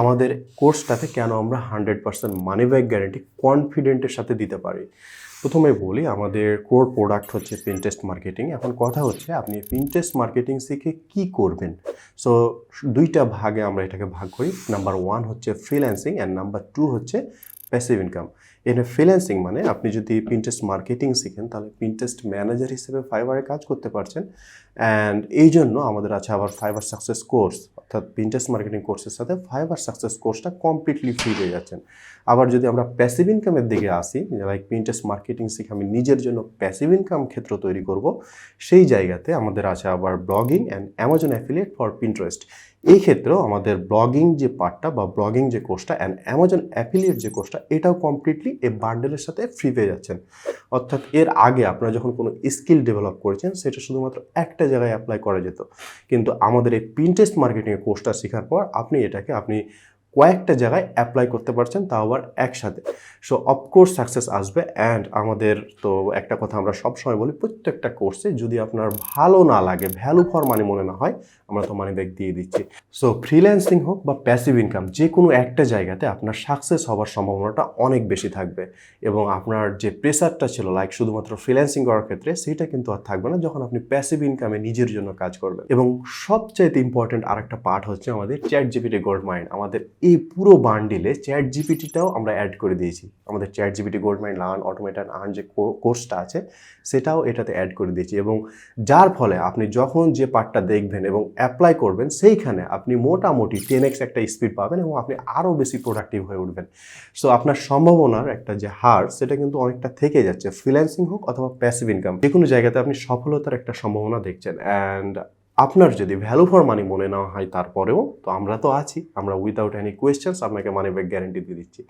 আমাদের কোর্সটাতে কেন আমরা hundred percent money back guarantee কনফিডেন্টের সাথে দিতে পারি? প্রথমে বলি, আমাদের কোর প্রোডাক্ট হচ্ছে পিনটেস্ট মার্কেটিং এখন কথা হচ্ছে, আপনি পিনটেস্ট মার্কেটিং শিখে কি করবেন? সো দুইটা ভাগে আমরা এটাকে ভাগ করি। নাম্বার ওয়ান হচ্ছে ফ্রিল্যান্সিং অ্যান্ড নাম্বার টু হচ্ছে প্যাসিভ ইনকাম এখানে ফ্রিল্যান্সিং মানে আপনি যদি পিনটেস্ট মার্কেটিং শিখেন, তাহলে পিনটেস্ট ম্যানেজার হিসেবে ফাইবারে কাজ করতে পারছেন। অ্যান্ড এই জন্য আমাদের আছে আবার ফাইবার সাকসেস কোর্স অর্থাৎ পিনটেস্ট মার্কেটিং কোর্সের সাথে ফাইবার সাকসেস কোর্সটা কমপ্লিটলি ফ্রি পেয়ে যাচ্ছেন। আবার যদি আমরা প্যাসিভ ইনকামের দিকে আসি লাইক পিনটেস্ট মার্কেটিং শিখে আমি নিজের জন্য প্যাসিভ ইনকাম ক্ষেত্র তৈরি করব, সেই জায়গাতে আমাদের আছে আবার blogging and Amazon affiliate for Pinterest এই ক্ষেত্রেও আমাদের ব্লগিং যে পার্টটা বা ব্লগিং যে কোর্সটা অ্যান্ড অ্যামাজন অ্যাফিলিয়েট যে কোর্সটা এটাও কমপ্লিটলি এই বান্ডেলের সাথে ফ্রি পেয়ে যাচ্ছেন। অর্থাৎ এর আগে আপনারা যখন কোনো স্কিল ডেভেলপ করেছেন, সেটা শুধুমাত্র একটা জায়গায় অ্যাপ্লাই করা যেত। কিন্তু আমাদের এই প্রিন্টেস্ট মার্কেটিংয়ের কোর্সটা শেখার পর আপনি এটাকে আপনি কয়েকটা জায়গায় অ্যাপ্লাই করতে পারছেন, তাও আবার একসাথে। সো অফকোর্স সাকসেস আসবে অ্যান্ড আমাদের তো একটা কথা আমরা সবসময় বলি, প্রত্যেকটা কোর্সে যদি আপনার ভালো না লাগে ভ্যালু ফর মানি মনে না হয়, আমরা তো মানি ব্যাগ দিয়ে দিচ্ছি। সো ফ্রিল্যান্সিং হোক বা প্যাসিভ ইনকাম যে কোনো একটা জায়গাতে আপনার সাকসেস হওয়ার সম্ভাবনাটা অনেক বেশি থাকবে। এবং আপনার যে প্রেসারটা ছিল লাইক শুধুমাত্র ফ্রিল্যান্সিং করার ক্ষেত্রে, সেটা কিন্তু আর থাকবে না যখন আপনি প্যাসিভ ইনকামে নিজের জন্য কাজ করবেন। এবং সবচাইতে ইম্পর্টেন্ট আরেকটা পার্ট হচ্ছে আমাদের চ্যাট জিপিটি গোল্ড মাইন্ড আমাদের এই পুরো বান্ডিলে চ্যাট জিপিটিটাও আমরা অ্যাড করে দিয়েছি। আমাদের chat GPT gold mind learn automate and earn যে কোর্সটা আছে, সেটাও এটাতে অ্যাড করে দিয়েছি এবং যার ফলে আপনি যখন যে পার্টটা দেখবেন এবং অ্যাপ্লাই করবেন, সেইখানে আপনি মোটামুটি টেন এক্স একটা স্পিড পাবেন এবং আপনি আরও বেশি প্রোডাক্টিভ হয়ে উঠবেন। সো আপনার সম্ভাবনার একটা যে হার, সেটা কিন্তু অনেকটা থেকে যাচ্ছে। ফ্রিল্যান্সিং হোক অথবা প্যাসিভ ইনকাম যে কোনো জায়গাতে আপনি সফলতার একটা সম্ভাবনা দেখছেন। অ্যান্ড আপনার যদি ভ্যালু ফর মানি মনে না হয় তারপরেও, তো আমরা তো আছি, আমরা উইদাউট এনি কোয়েশ্চেন্স আপনাকে মানি ব্যাক গ্যারেন্টি দিয়ে দিচ্ছি।